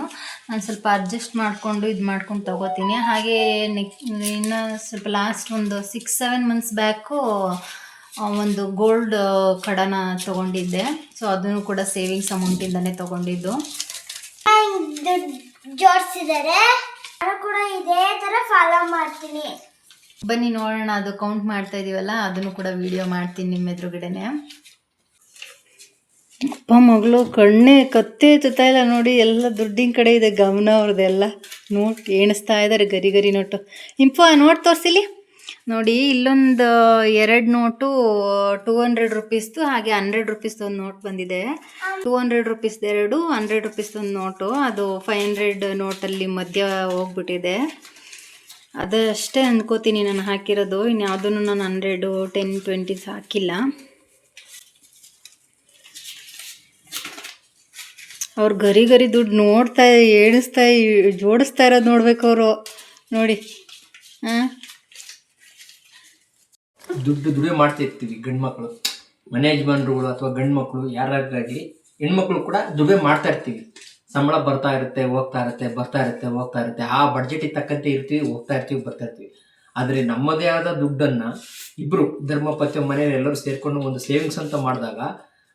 ನಾನು ಸ್ವಲ್ಪ ಅಡ್ಜಸ್ಟ್ ಮಾಡಿಕೊಂಡು ಇದು ಮಾಡ್ಕೊಂಡು ತೊಗೋತೀನಿ. ಹಾಗೆ ನೆಕ್ ಇನ್ನು ಸ್ವಲ್ಪ ಲಾಸ್ಟ್ ಒಂದು ಸಿಕ್ಸ್ ಸೆವೆನ್ ಮಂತ್ಸ್ ಬ್ಯಾಕು ಒಂದು ಗೋಲ್ಡ್ ಕಡನ ತೊಗೊಂಡಿದ್ದೆ. ಸೊ ಅದನ್ನು ಕೂಡ ಸೇವಿಂಗ್ಸ್ ಅಮೌಂಟಿಂದನೇ ತೊಗೊಂಡಿದ್ದು. ಜೋಡಿಸಿದ್ದಾರೆ ಕೂಡ ಇದೇ ತರ ಫಾಲೋ ಮಾಡ್ತೀನಿ. ಬನ್ನಿ ನೋಡೋಣ ಅದು ಕೌಂಟ್ ಮಾಡ್ತಾ ಇದೀವಲ್ಲ ಅದನ್ನು ಕೂಡ ವಿಡಿಯೋ ಮಾಡ್ತೀನಿ ನಿಮ್ಮ ಎದುರುಗಡೆನೆ. ಅಪ್ಪ ಮಗಳು, ಕಣ್ಣೇ ಕತ್ತೆ ಎತ್ತುತ್ತಾ ಇಲ್ಲ ನೋಡಿ, ಎಲ್ಲ ದುಡ್ಡಿನ ಕಡೆ ಇದೆ, ಗಮನ ಅವ್ರದ್ದೆಲ್ಲ ನೋಟ್ ಎಣಿಸ್ತಾ ಇದ್ದಾರೆ ಗರಿ ಗರಿ ನೋಟು. ಇಂಪು ನೋಟ್ ತೋರಿಸಿಲಿ ನೋಡಿ, ಇಲ್ಲೊಂದು ಎರಡು ನೋಟು ಟೂ ಹಂಡ್ರೆಡ್ ರುಪೀಸ್ದು ಹಾಗೆ ಹಂಡ್ರೆಡ್ ರುಪೀಸ್ದು ಒಂದು ನೋಟ್ ಬಂದಿದೆ. ಟೂ ಹಂಡ್ರೆಡ್ ರುಪೀಸ್ದು ಎರಡು ಹಂಡ್ರೆಡ್ ರುಪೀಸ್ದು ಒಂದು ನೋಟು ಅದು ಫೈವ್ ಹಂಡ್ರೆಡ್ ನೋಟಲ್ಲಿ ಮಧ್ಯ ಹೋಗ್ಬಿಟ್ಟಿದೆ. ಅದಷ್ಟೇ ಅಂದ್ಕೋತೀನಿ ನಾನು ಹಾಕಿರೋದು. ಇನ್ಯಾವುದನ್ನು ನಾನು ಹಂಡ್ರೆಡು ಟೆನ್ ಟ್ವೆಂಟೀಸ್ ಹಾಕಿಲ್ಲ. ಅವ್ರು ಗರಿ ಗರಿ ದುಡ್ಡು ನೋಡ್ತಾ ಏಣಿಸ್ತಾ ಜೋಡಿಸ್ತಾ ಇರೋದು ನೋಡ್ಬೇಕು ಅವರು. ನೋಡಿ. ದುಡ್ಡು ದುಡಿಮೆ ಮಾಡ್ತಾ ಇರ್ತೀವಿ ಗಂಡು ಮಕ್ಕಳು ಮನೆ ಯಜಮಾನ್ರುಗಳು ಅಥವಾ ಗಂಡು ಮಕ್ಕಳು ಯಾರಾಗಲಿ ಹೆಣ್ಮಕ್ಳು ಕೂಡ ದುಡಿಮೆ ಮಾಡ್ತಾ ಇರ್ತೀವಿ. ಸಂಬಳ ಬರ್ತಾ ಇರುತ್ತೆ, ಹೋಗ್ತಾ ಇರುತ್ತೆ, ಬರ್ತಾ ಇರುತ್ತೆ, ಹೋಗ್ತಾ ಇರುತ್ತೆ. ಆ ಬಡ್ಜೆಟಿಗೆ ತಕ್ಕಂತೆ ಇರ್ತೀವಿ, ಹೋಗ್ತಾ ಇರ್ತೀವಿ, ಬರ್ತಾ ಇರ್ತೀವಿ. ಆದರೆ ನಮ್ಮದೇ ಆದ ದುಡ್ಡನ್ನು ಇಬ್ಬರು ಧರ್ಮಪತಿ ಮನೆಯಲ್ಲಿ ಎಲ್ಲರೂ ಸೇರಿಕೊಂಡು ಒಂದು ಸೇವಿಂಗ್ಸ್ ಅಂತ ಮಾಡಿದಾಗ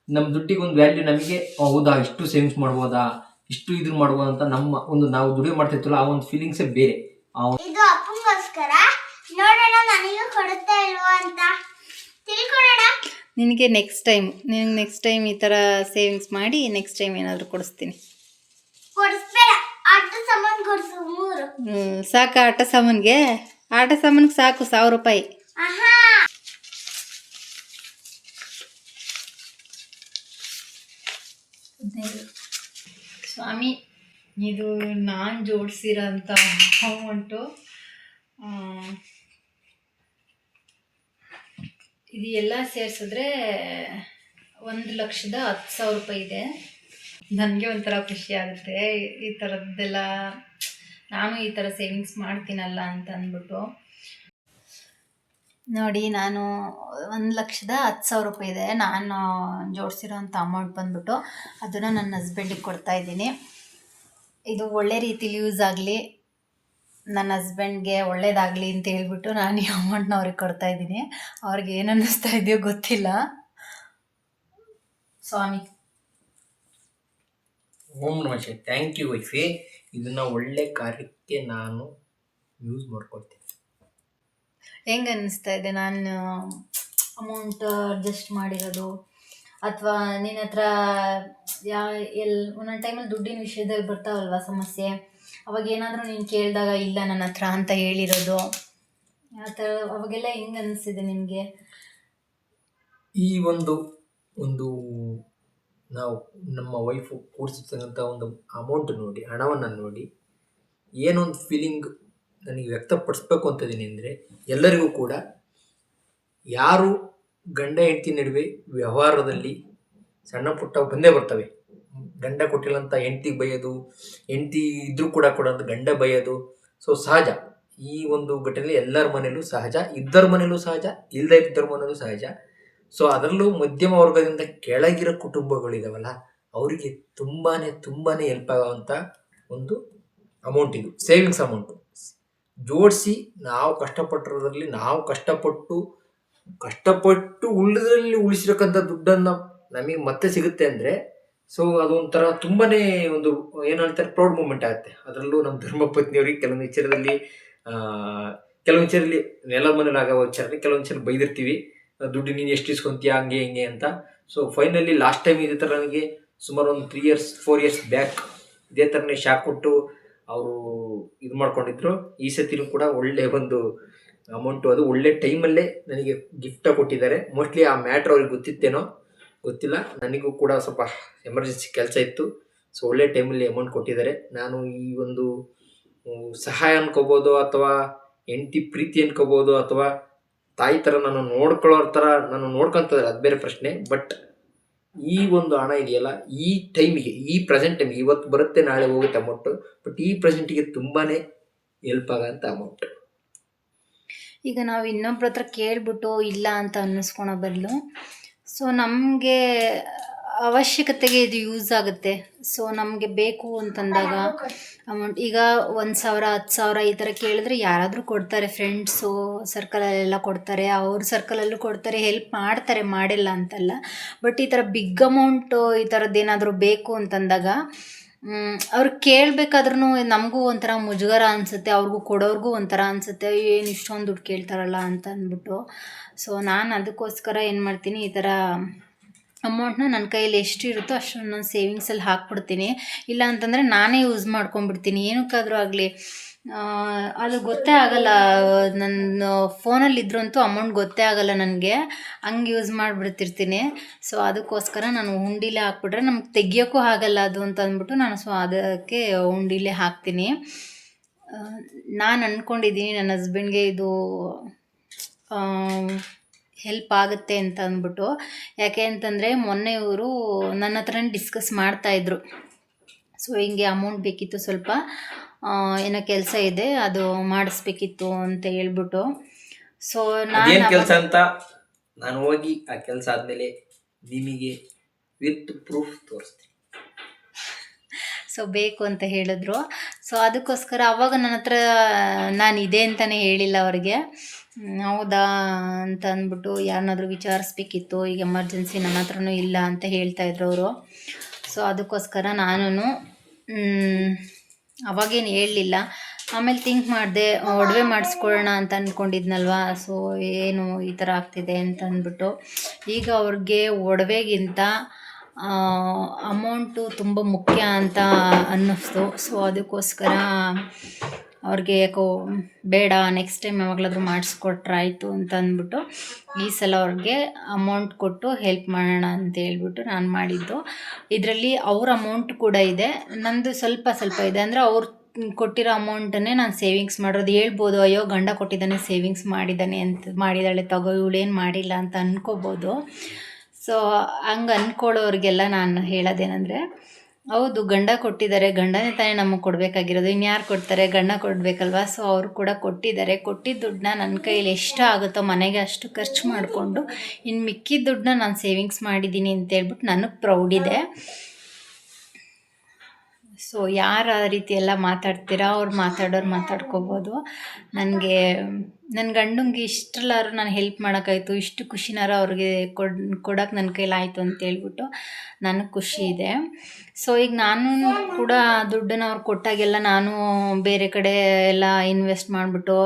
ನಮ್ಮ ದುಡ್ಡಿಗೆ ಒಂದು ವ್ಯಾಲ್ಯೂ ನಮಗೆ ಹೌದಾ? ಇಷ್ಟು ಸೇವಿಂಗ್ಸ್ ಮಾಡ್ಬೋದಾ? ಇಷ್ಟು ಇದನ್ನ ಮಾಡ್ಬೋದಾ? ಅಂತ ನಮ್ಮ ಒಂದು ನಾವು ದುಡಿಮೆ ಮಾಡ್ತಿರ್ತಲ್ಲ ಆ ಒಂದು ಫೀಲಿಂಗ್ಸೇ ಬೇರೆ. ಇದು ಅಪ್ಪಂಗೋಸ್ಕರ ನೋಡೋಣ ನನಗೂ ಕೊಡುತ್ತಾ ಇಲ್ವೋ ಅಂತ. ತಿಳ್ಕೊಳ್ಳೋಣ. ನಿನಗೆ ನೆಕ್ಸ್ಟ್ ಟೈಮ್ ನಿನಗೆ ನೆಕ್ಸ್ಟ್ ಟೈಮ್ ಈ ಥರ ಸೇವಿಂಗ್ಸ್ ಮಾಡಿ ನೆಕ್ಸ್ಟ್ ಟೈಮ್ ಏನಾದರೂ ಕೊಡಿಸ್ತೀನಿ. ಕೊಡಿಸ್ಬೇಡ. ಆಟ ಸಾಮಾನು ಕೊಡಿಸು ಮೂರು. ಹ್ಮ್, ಸಾಕಾ ಆಟ ಸಾಮಾನಿಗೆ? ಆಟ ಸಾಮಾನಿಗೆ ಸಾಕು ಸಾವಿರ ರೂಪಾಯಿ. ಆಹಾ. ಸ್ವಾಮಿ, ಇದು ನಾನು ಜೋಡಿಸಿರೋಂಥ ಅಮೌಂಟು ಇದು ಎಲ್ಲ ಸೇರಿಸಿದ್ರೆ ಒಂದು ಲಕ್ಷದ ಹತ್ತು ಸಾವಿರ ರೂಪಾಯಿ ಇದೆ. ನನಗೆ ಒಂಥರ ಖುಷಿ ಆಗುತ್ತೆ. ಈ ಥರದ್ದೆಲ್ಲ ನಾನು ಈ ಥರ ಸೇವಿಂಗ್ಸ್ ಮಾಡ್ತೀನಲ್ಲ ಅಂತ ಅಂದ್ಬಿಟ್ಟು. ನೋಡಿ, ನಾನು ಒಂದು ಲಕ್ಷದ ಹತ್ತು ಸಾವಿರ ರೂಪಾಯಿ ಇದೆ. ನಾನು ಜೋಡಿಸಿರೋ ಅಂಥ ಅಮೌಂಟ್ ಬಂದ್ಬಿಟ್ಟು ಅದನ್ನು ನನ್ನ ಹಸ್ಬೆಂಡಿಗೆ ಕೊಡ್ತಾ ಇದ್ದೀನಿ. ಇದು ಒಳ್ಳೆ ರೀತಿಲಿ ಯೂಸ್ ಆಗಲಿ. ನನ್ನ ಹಸ್ಬೆಂಡ್ಗೆ ಒಳ್ಳೇದಾಗಲಿ ಅಂತ ಹೇಳ್ಬಿಟ್ಟು ನಾನು ಈ ಅಮೌಂಟ್ನ ಅವ್ರಿಗೆ ಕೊಡ್ತಾ ಇದ್ದೀನಿ. ಅವ್ರಿಗೆ ಏನು ಅನ್ನಿಸ್ತಾ ಇದೆಯೋ ಗೊತ್ತಿಲ್ಲ. ಸ್ವಾಮಿ. ಓಂ ನಮಸ್ತೆ ಥ್ಯಾಂಕ್ ಯು ವೈಫಿ. ಇದನ್ನ ಒಳ್ಳೆ ಕಾರ್ಯಕ್ಕೆ ನಾನು ಯೂಸ್ ಮಾಡ್ಕೊಳ್ತೀನಿ ಹೆಂಗೆ ಅನ್ನಿಸ್ತಾ ಇದೆ? ನಾನು ಅಮೌಂಟ್ ಅಡ್ಜಸ್ಟ್ ಮಾಡಿರೋದು, ಅಥವಾ ನಿನ್ನ ಹತ್ರ ಯಾ ಎಲ್ಲಿ ಒಂದೊಂದು ಟೈಮಲ್ಲಿ ದುಡ್ಡಿನ ವಿಷಯದಲ್ಲಿ ಬರ್ತಾವಲ್ವ ಸಮಸ್ಯೆ? ಅವಾಗ ಏನಾದರೂ ನೀನು ಕೇಳಿದಾಗ, ಇಲ್ಲ ನನ್ನ ಹತ್ರ ಅಂತ ಹೇಳಿರೋದು. ಆ ಥರ ಅವಾಗೆಲ್ಲ ಹೆಂಗೆ ಅನ್ನಿಸ್ತಿದೆ ನಿಮಗೆ? ಈ ಒಂದು ಒಂದು ನಾವು ನಮ್ಮ ವೈಫು ಕೂಡಿಸಿರ್ತಕ್ಕಂಥ ಒಂದು ಅಮೌಂಟ್ ನೋಡಿ, ಹಣವನ್ನು ನೋಡಿ ಏನೊಂದು ಫೀಲಿಂಗ್ ನನಗೆ ವ್ಯಕ್ತಪಡಿಸ್ಬೇಕು ಅಂತಿದ್ದೀನಿ ಅಂದರೆ ಎಲ್ಲರಿಗೂ ಕೂಡ ಯಾರು ಗಂಡ, ಹೆಂಡತಿ ನಡುವೆ ವ್ಯವಹಾರದಲ್ಲಿ ಸಣ್ಣ ಪುಟ್ಟ ಬಂದೇ ಬರ್ತವೆ. ಗಂಡ ಕೊಟ್ಟಿಲ್ಲ ಅಂತ ಹೆಂಡ್ತಿಗೆ ಬೈಯೋದು, ಹೆಂಡ್ತಿ ಇದ್ರೂ ಕೂಡ ಕೊಡೋದು, ಗಂಡ ಬೈಯೋದು, ಸೊ ಸಹಜ. ಈ ಒಂದು ಘಟನೆ ಎಲ್ಲರ ಮನೆಯಲ್ಲೂ ಸಹಜ ಇದ್ದರ ಮನೆಯಲ್ಲೂ ಸಹಜ ಇಲ್ಲದೇ ಇದ್ದರ ಮನೆಯಲ್ಲೂ ಸಹಜ. ಸೊ ಅದರಲ್ಲೂ ಮಧ್ಯಮ ವರ್ಗದಿಂದ ಕೆಳಗಿರೋ ಕುಟುಂಬಗಳಿದಾವಲ್ಲ, ಅವರಿಗೆ ತುಂಬಾ ತುಂಬಾ ಹೆಲ್ಪ್ ಆಗುವಂಥ ಒಂದು ಅಮೌಂಟ್ ಇದು ಸೇವಿಂಗ್ಸ್ ಅಮೌಂಟು ಜೋಡಿಸಿ ನಾವು ಕಷ್ಟಪಟ್ಟಿರೋದ್ರಲ್ಲಿ ನಾವು ಕಷ್ಟಪಟ್ಟು ಕಷ್ಟಪಟ್ಟು ಉಳಿದ್ರಲ್ಲಿ ಉಳಿಸಿರಕ್ಕಂಥ ದುಡ್ಡನ್ನು ನಮಗೆ ಮತ್ತೆ ಸಿಗುತ್ತೆ ಅಂದರೆ ಸೊ ಅದೊಂಥರ ತುಂಬಾ ಒಂದು, ಏನು ಹೇಳ್ತಾರೆ ಪ್ರೌಡ್ ಮೂಮೆಂಟ್ ಆಗುತ್ತೆ. ಅದರಲ್ಲೂ ನಮ್ಮ ಧರ್ಮಪತ್ನಿಯವರಿಗೆ ಕೆಲವೊಂದು ವಿಚಾರದಲ್ಲಿ ಕೆಲವೊಂದು ವಿಚಾರದಲ್ಲಿ ನೆಲ ಮನೇಲಿ ಆಗೋ ವಿಚಾರದಲ್ಲಿ ಕೆಲವೊಂದು ವಿಚಾರ ಬೈದಿರ್ತೀವಿ. ದುಡ್ಡು ನೀನು ಎಷ್ಟು ಇಸ್ಕೊಂತೀಯ, ಹಂಗೆ, ಹಿಂಗೆ ಅಂತ. ಸೊ ಫೈನಲಿ ಲಾಸ್ಟ್ ಟೈಮ್ ಇದೇ ಥರ ನನಗೆ ಸುಮಾರು ಒಂದು three years four years back ಇದೇ ಥರನೇ ಶಾಕ್ ಕೊಟ್ಟು ಅವರು ಇದು ಮಾಡ್ಕೊಂಡಿದ್ರು. ಈ ಸತಿನೂ ಕೂಡ ಒಳ್ಳೆ ಒಂದು ಅಮೌಂಟು ಅದು ಒಳ್ಳೆ ಟೈಮಲ್ಲೇ ನನಗೆ ಗಿಫ್ಟ ಕೊಟ್ಟಿದ್ದಾರೆ. ಮೋಸ್ಟ್ಲಿ ಆ ಮ್ಯಾಟ್ರ್ ಅವ್ರಿಗೆ ಗೊತ್ತಿತ್ತೇನೋ, ಗೊತ್ತಿಲ್ಲ. ನನಗೂ ಕೂಡ ಸ್ವಲ್ಪ ಎಮರ್ಜೆನ್ಸಿ ಕೆಲಸ ಇತ್ತು. ಸೊ ಒಳ್ಳೆ ಟೈಮಲ್ಲಿ ಅಮೌಂಟ್ ಕೊಟ್ಟಿದ್ದಾರೆ. ನಾನು ಈ ಒಂದು ಸಹಾಯ ಅನ್ಕೋಬೋದು ಅಥವಾ ಹೆಂಡತಿ ಪ್ರೀತಿ ಅನ್ಕೋಬೋದು ಅಥವಾ ತಾಯಿ ಥರ ನಾನು ನೋಡ್ಕೊಳ್ಳೋ ಥರ ನಾನು ನೋಡ್ಕೊತಿದ್ದಾರೆ ಅದು ಬೇರೆ ಪ್ರಶ್ನೆ. ಬಟ್ ಈ ಒಂದು ಹಣ ಇದೆಯಲ್ಲ, ಈ ಟೈಮಿಗೆ ಈ ಪ್ರೆಸೆಂಟ್ ಟೈಮ್ಗೆ ಇವತ್ತು ಬರುತ್ತೆ, ನಾಳೆ ಹೋಗುತ್ತೆ ಅಮೌಂಟು ಬಟ್ ಈ ಪ್ರೆಸೆಂಟಿಗೆ ತುಂಬಾ ಹೆಲ್ಪ್ ಆಗೋಂಥ ಅಮೌಂಟ್ ಈಗ ನಾವು ಇನ್ನೊಬ್ರ ಹತ್ರ ಕೇಳ್ಬಿಟ್ಟು ಇಲ್ಲ ಅಂತ ಅನ್ನಿಸ್ಕೊಳೋ ಬದಲು ಸೊ ನಮಗೆ ಅವಶ್ಯಕತೆಗೆ ಇದು ಯೂಸ್ ಆಗುತ್ತೆ. ಸೊ ನಮಗೆ ಬೇಕು ಅಂತಂದಾಗ ಅಮೌಂಟ್ ಈಗ ಒಂದು ಸಾವಿರ, ಹತ್ತು ಸಾವಿರ ಈ ಥರ ಕೇಳಿದ್ರೆ ಯಾರಾದರೂ ಕೊಡ್ತಾರೆ ಫ್ರೆಂಡ್ಸು ಸರ್ಕಲಲ್ಲೆಲ್ಲ ಕೊಡ್ತಾರೆ. ಅವ್ರ ಸರ್ಕಲಲ್ಲೂ ಕೊಡ್ತಾರೆ ಹೆಲ್ಪ್ ಮಾಡ್ತಾರೆ, ಮಾಡಿಲ್ಲ ಅಂತಲ್ಲ. ಬಟ್ ಈ ಥರ ಬಿಗ್ ಅಮೌಂಟು ಈ ಥರದ್ದೇನಾದರೂ ಬೇಕು ಅಂತಂದಾಗ ಅವ್ರು ಕೇಳಬೇಕಾದ್ರೂ ನಮಗೂ ಒಂಥರ ಮುಜುಗರ ಅನಿಸುತ್ತೆ, ಅವ್ರಿಗೂ ಕೊಡೋರ್ಗೂ ಒಂಥರ ಅನಿಸುತ್ತೆ, ಏನು ಇಷ್ಟೊಂದು ದುಡ್ಡು ಕೇಳ್ತಾರಲ್ಲ ಅಂತ ಅಂದ್ಬಿಟ್ಟು. ಸೊ ನಾನು ಅದಕ್ಕೋಸ್ಕರ ಏನು ಮಾಡ್ತೀನಿ, ಈ ಥರ ಅಮೌಂಟ್ನ ನನ್ನ ಕೈಯಲ್ಲಿ ಎಷ್ಟು ಇರುತ್ತೋ ಅಷ್ಟು ನಾನು ಸೇವಿಂಗ್ಸಲ್ಲಿ ಹಾಕ್ಬಿಡ್ತೀನಿ. ಇಲ್ಲ ಅಂತಂದರೆ ನಾನೇ ಯೂಸ್ ಮಾಡ್ಕೊಂಡ್ಬಿಡ್ತೀನಿ. ಏನಕ್ಕಾದರೂ ಆಗಲಿ. ಅದು ಗೊತ್ತೇ ಆಗಲ್ಲ. ನನ್ನ ಫೋನಲ್ಲಿದ್ದರೂ ಅಂತೂ ಅಮೌಂಟ್ ಗೊತ್ತೇ ಆಗಲ್ಲ ನನಗೆ. ಹಂಗೆ ಯೂಸ್ ಮಾಡಿಬಿಡ್ತಿರ್ತೀನಿ. ಸೊ ಅದಕ್ಕೋಸ್ಕರ ನಾನು ಹುಂಡಿಲೇ ಹಾಕ್ಬಿಟ್ರೆ ನಮ್ಗೆ ತೆಗಿಯೋಕ್ಕೂ ಆಗಲ್ಲ ಅದು ಅಂತ ಅಂದ್ಬಿಟ್ಟು ನಾನು ಸೊ ಅದಕ್ಕೆ ಹುಂಡಿಲೇ ಹಾಕ್ತೀನಿ. ನಾನು ಅಂದ್ಕೊಂಡಿದ್ದೀನಿ ನನ್ನ ಹಸ್ಬೆಂಡ್ಗೆ ಇದು ಹೆಲ್ಪ್ ಆಗುತ್ತೆ ಅಂತ ಅಂದ್ಬಿಟ್ಟು. ಯಾಕೆ ಅಂತಂದರೆ ಮೊನ್ನೆ ಇವರು ನನ್ನ ಹತ್ರನೇ ಡಿಸ್ಕಸ್ ಮಾಡ್ತಾಯಿದ್ರು ಸೊ ಹಿಂಗೆ ಅಮೌಂಟ್ ಬೇಕಿತ್ತು ಸ್ವಲ್ಪ ಏನೋ ಕೆಲಸ ಇದೆ ಅದು ಮಾಡಿಸ್ಬೇಕಿತ್ತು ಅಂತ ಹೇಳ್ಬಿಟ್ಟು. ಸೊ ಅದೇನು ನಾನು ಕೆಲಸ ಅಂತ? ನಾನು ಹೋಗಿ ಆ ಕೆಲಸ ಆದಮೇಲೆ ನಿಮಗೆ ವಿತ್ ಪ್ರೂಫ್ ತೋರಿಸ್ತೀನಿ. ಸೊ ಬೇಕು ಅಂತ ಹೇಳಿದ್ರು. ಸೊ ಅದಕ್ಕೋಸ್ಕರ ಅವಾಗ ನನ್ನ ಹತ್ರ, ನಾನು ಇದೆ ಅಂತಲೇ ಹೇಳಿಲ್ಲ ಅವ್ರಿಗೆ. ಹೌದಾ ಅಂತ ಅಂದ್ಬಿಟ್ಟು ಯಾರನ್ನಾದ್ರೂ ವಿಚಾರಿಸ್ಬೇಕಿತ್ತು, ಈಗ ಎಮರ್ಜೆನ್ಸಿ ನನ್ನ ಹತ್ರನೂ ಇಲ್ಲ ಅಂತ ಹೇಳ್ತಾ ಇದ್ರು ಅವರು. ಸೊ ಅದಕ್ಕೋಸ್ಕರ ನಾನು ಅವಾಗೇನು ಹೇಳಲಿಲ್ಲ. ಆಮೇಲೆ ಥಿಂಕ್ ಮಾಡಿದೆ, ಒಡವೆ ಮಾಡಿಸ್ಕೊಳ್ಳೋಣ ಅಂತ ಅಂದ್ಕೊಂಡಿದ್ನಲ್ವಾ ಸೊ ಏನು ಈ ಥರ ಆಗ್ತಿದೆ ಅಂತ ಅಂದ್ಬಿಟ್ಟು, ಈಗ ಅವ್ರಿಗೆ ಒಡವೆಗಿಂತ ಅಮೌಂಟು ತುಂಬ ಮುಖ್ಯ ಅಂತ ಅನ್ನಿಸ್ತು. ಸೊ ಅದಕ್ಕೋಸ್ಕರ ಅವ್ರಿಗೆ ಯಾಕೋ ಬೇಡ ನೆಕ್ಸ್ಟ್ ಟೈಮ್ ಯಾವಾಗಲಾದ್ರೂ ಮಾಡಿಸ್ಕೊಟ್ರಾಯ್ತು ಅಂತ ಅಂದ್ಬಿಟ್ಟು ಈ ಸಲ ಅವ್ರಿಗೆ ಅಮೌಂಟ್ ಕೊಟ್ಟು ಹೆಲ್ಪ್ ಮಾಡೋಣ ಅಂತ ಹೇಳ್ಬಿಟ್ಟು ನಾನು ಮಾಡಿದ್ದು. ಇದರಲ್ಲಿ ಅವ್ರ ಅಮೌಂಟ್ ಕೂಡ ಇದೆ. ನಂದು ಸ್ವಲ್ಪ ಸ್ವಲ್ಪ ಇದೆ. ಅಂದರೆ ಅವ್ರು ಕೊಟ್ಟಿರೋ ಅಮೌಂಟನ್ನೇ ನಾನು ಸೇವಿಂಗ್ಸ್ ಮಾಡೋದು. ಹೇಳ್ಬೋದು, ಅಯ್ಯೋ, ಗಂಡ ಕೊಟ್ಟಿದ್ದಾನೆ ಸೇವಿಂಗ್ಸ್ ಮಾಡಿದ್ದಾನೆ ಅಂತ, ಮಾಡಿದ್ದಾಳೆ, ತಗೋ, ಇವಳೇನು ಮಾಡಿಲ್ಲ ಅಂತ ಅನ್ಕೋಬೋದು. ಸೊ ಹಂಗೆ ಅಂದ್ಕೊಳ್ಳೋರಿಗೆಲ್ಲ ನಾನು ಹೇಳೋದೇನೆಂದರೆ, ಹೌದು, ಗಂಡ ಕೊಟ್ಟಿದ್ದಾರೆ, ಗಂಡನೇ ತಾನೇ ನಮಗೆ ಕೊಡಬೇಕಾಗಿರೋದು, ಇನ್ಯಾರು ಕೊಡ್ತಾರೆ, ಗಂಡ ಕೊಡಬೇಕಲ್ವಾ? ಸೊ ಅವರು ಕೂಡ ಕೊಟ್ಟಿದ್ದಾರೆ. ಕೊಟ್ಟಿದ್ದ ದುಡ್ಡನ್ನ ನನ್ನ ಕೈಯಲ್ಲಿ ಎಷ್ಟು ಆಗುತ್ತೋ, ಮನೆಗೆ ಅಷ್ಟು ಖರ್ಚು ಮಾಡಿಕೊಂಡು ಇನ್ನು ಮಿಕ್ಕಿದ ದುಡ್ಡನ್ನ ನಾನು ಸೇವಿಂಗ್ಸ್ ಮಾಡಿದ್ದೀನಿ ಅಂತ ಹೇಳ್ಬಿಟ್ಟು ನನಗೆ ಪ್ರೌಡ್ ಇದೆ. ಸೊ ಯಾರು ಆ ರೀತಿ ಎಲ್ಲ ಮಾತಾಡ್ತೀರಾ? ಅವ್ರು ಮಾತಾಡೋರು ಮಾತಾಡ್ಕೋಬೋದು. ನನಗೆ ನನ್ನ ಗಂಡಂಗೆ ಇಷ್ಟರಲ್ಲಾರು ನಾನು ಹೆಲ್ಪ್ ಮಾಡೋಕ್ಕಾಯ್ತು. ಇಷ್ಟು ಖುಷಿನಾರ ಅವ್ರಿಗೆ ಕೊಡ್, ಕೊಡೋಕೆ ನನ್ನ ಅಂತ ಹೇಳ್ಬಿಟ್ಟು ನನಗೆ ಖುಷಿ ಇದೆ. ಸೊ ಈಗ ನಾನು ಕೂಡ ದುಡ್ಡನ್ನು ಅವ್ರು ಕೊಟ್ಟಾಗೆಲ್ಲ ನಾನು ಬೇರೆ ಕಡೆ ಎಲ್ಲ ಇನ್ವೆಸ್ಟ್ ಮಾಡಿಬಿಟ್ಟು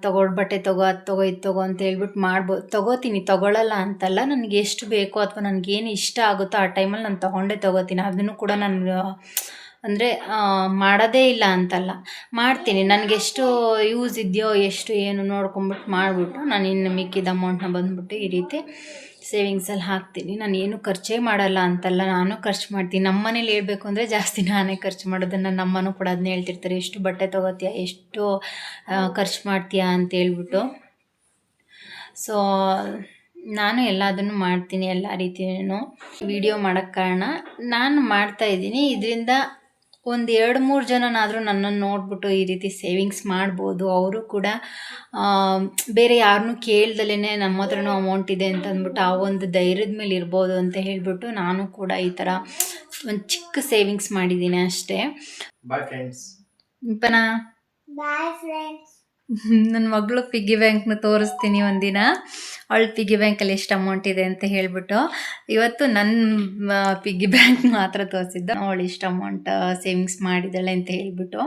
ತಗೋ, ಬಟ್ಟೆ ತಗೋ, ಅದು ತಗೋ, ಇದು ತಗೋ ಅಂತ ಹೇಳ್ಬಿಟ್ಟು ಮಾಡ್ಬೋ, ತಗೋತೀನಿ. ತಗೊಳ್ಳಲ್ಲ ಅಂತಲ್ಲ. ನನಗೆ ಎಷ್ಟು ಬೇಕೋ ಅಥವಾ ನನಗೇನು ಇಷ್ಟ ಆಗುತ್ತೋ ಆ ಟೈಮಲ್ಲಿ ನಾನು ತೊಗೊಂಡೇ ತಗೋತೀನಿ. ಅದನ್ನು ಕೂಡ ನಾನು ಅಂದರೆ ಮಾಡೋದೇ ಇಲ್ಲ ಅಂತಲ್ಲ. ಮಾಡ್ತೀನಿ. ನನಗೆ ಎಷ್ಟು ಯೂಸ್ ಇದೆಯೋ, ಎಷ್ಟು ಏನು ನೋಡ್ಕೊಂಬಿಟ್ಟು ಮಾಡಿಬಿಟ್ಟು ನಾನು ಇನ್ನು ಮಿಕ್ಕಿದ ಅಮೌಂಟ್ನ ಬಂದುಬಿಟ್ಟು ಈ ರೀತಿ ಸೇವಿಂಗ್ಸಲ್ಲಿ ಹಾಕ್ತೀನಿ. ನಾನು ಏನು ಖರ್ಚೇ ಮಾಡಲ್ಲ ಅಂತಲ್ಲ. ನಾನು ಖರ್ಚು ಮಾಡ್ತೀನಿ. ನಮ್ಮ ಮನೇಲಿ ಹೇಳ್ಬೇಕು ಅಂದರೆ ಜಾಸ್ತಿ ನಾನೇ ಖರ್ಚು ಮಾಡೋದನ್ನು ನಮ್ಮನೂ ಕೂಡ ಅದನ್ನ ಹೇಳ್ತಿರ್ತಾರೆ. ಎಷ್ಟು ಬಟ್ಟೆ ತೊಗೋತೀಯ, ಎಷ್ಟು ಖರ್ಚು ಮಾಡ್ತೀಯಾ ಅಂತ ಹೇಳ್ಬಿಟ್ಟು. ಸೊ ನಾನು ಎಲ್ಲದನ್ನು ಮಾಡ್ತೀನಿ, ಎಲ್ಲ ರೀತಿಯೂ ವಿಡಿಯೋ ಮಾಡೋಕ್ಕೆ ಕಾರಣ ನಾನು ಮಾಡ್ತಾ ಇದ್ದೀನಿ. ಇದರಿಂದ ಒಂದು ಎರಡು ಮೂರು ಜನನಾದರೂ ನನ್ನನ್ನು ನೋಡ್ಬಿಟ್ಟು ಈ ರೀತಿ ಸೇವಿಂಗ್ಸ್ ಮಾಡ್ಬೋದು. ಅವರು ಕೂಡ ಆ, ಬೇರೆ ಯಾರನ್ನೂ ಕೇಳ್ದಲೇ ನಮ್ಮ ಹತ್ರನೂ ಅಮೌಂಟ್ ಇದೆ ಅಂತ ಅಂದ್ಬಿಟ್ಟು ಆ ಒಂದು ಧೈರ್ಯದ ಮೇಲೆ ಇರ್ಬೋದು ಅಂತ ಹೇಳಿಬಿಟ್ಟು ನಾನು ಕೂಡ ಈ ಥರ ಒಂದು ಚಿಕ್ಕ ಸೇವಿಂಗ್ಸ್ ಮಾಡಿದ್ದೀನಿ ಅಷ್ಟೇ. Bye friends Impana bye friends ನನ್ನ ಮಗಳು ಪಿಗ್ಗಿ ಬ್ಯಾಂಕ್ನ ತೋರಿಸ್ತೀನಿ ಒಂದಿನ. ಅವಳು ಪಿಗ್ಗಿ ಬ್ಯಾಂಕಲ್ಲಿ ಎಷ್ಟು ಅಮೌಂಟ್ ಇದೆ ಅಂತ ಹೇಳಿಬಿಟ್ಟು, ಇವತ್ತು ನನ್ನ ಪಿಗ್ಗಿ ಬ್ಯಾಂಕ್ ಮಾತ್ರ ತೋರಿಸಿದ್ದು. ಅವಳು ಇಷ್ಟು ಅಮೌಂಟ್ ಸೇವಿಂಗ್ಸ್ ಮಾಡಿದ್ದಾಳೆ ಅಂತ ಹೇಳಿಬಿಟ್ಟು.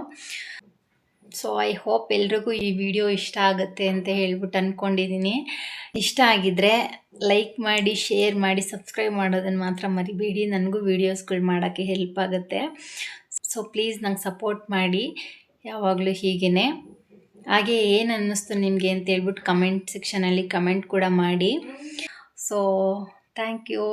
ಸೊ ಐ ಹೋಪ್ ಎಲ್ರಿಗೂ ಈ ವಿಡಿಯೋ ಇಷ್ಟ ಆಗುತ್ತೆ ಅಂತ ಹೇಳ್ಬಿಟ್ಟು ಅಂದ್ಕೊಂಡಿದ್ದೀನಿ ಇಷ್ಟ ಆಗಿದ್ರೆ ಲೈಕ್ ಮಾಡಿ ಶೇರ್ ಮಾಡಿ ಸಬ್ಸ್ಕ್ರೈಬ್ ಮಾಡೋದನ್ನು ಮಾತ್ರ ಮರಿಬೇಡಿ. ನನಗೂ ವೀಡಿಯೋಸ್ಗಳು ಮಾಡೋಕ್ಕೆ ಹೆಲ್ಪ್ ಆಗುತ್ತೆ. ಸೊ ಪ್ಲೀಸ್ ನಂಗೆ ಸಪೋರ್ಟ್ ಮಾಡಿ. ಯಾವಾಗಲೂ ಹೀಗೇ ಹಾಗೆ ಏನು ಅನ್ನಿಸ್ತು ನಿಮಗೆ ಅಂತ ಹೇಳ್ಬಿಟ್ಟು ಕಮೆಂಟ್ ಸೆಕ್ಷನಲ್ಲಿ ಕಮೆಂಟ್ ಕೂಡ ಮಾಡಿ. So thank you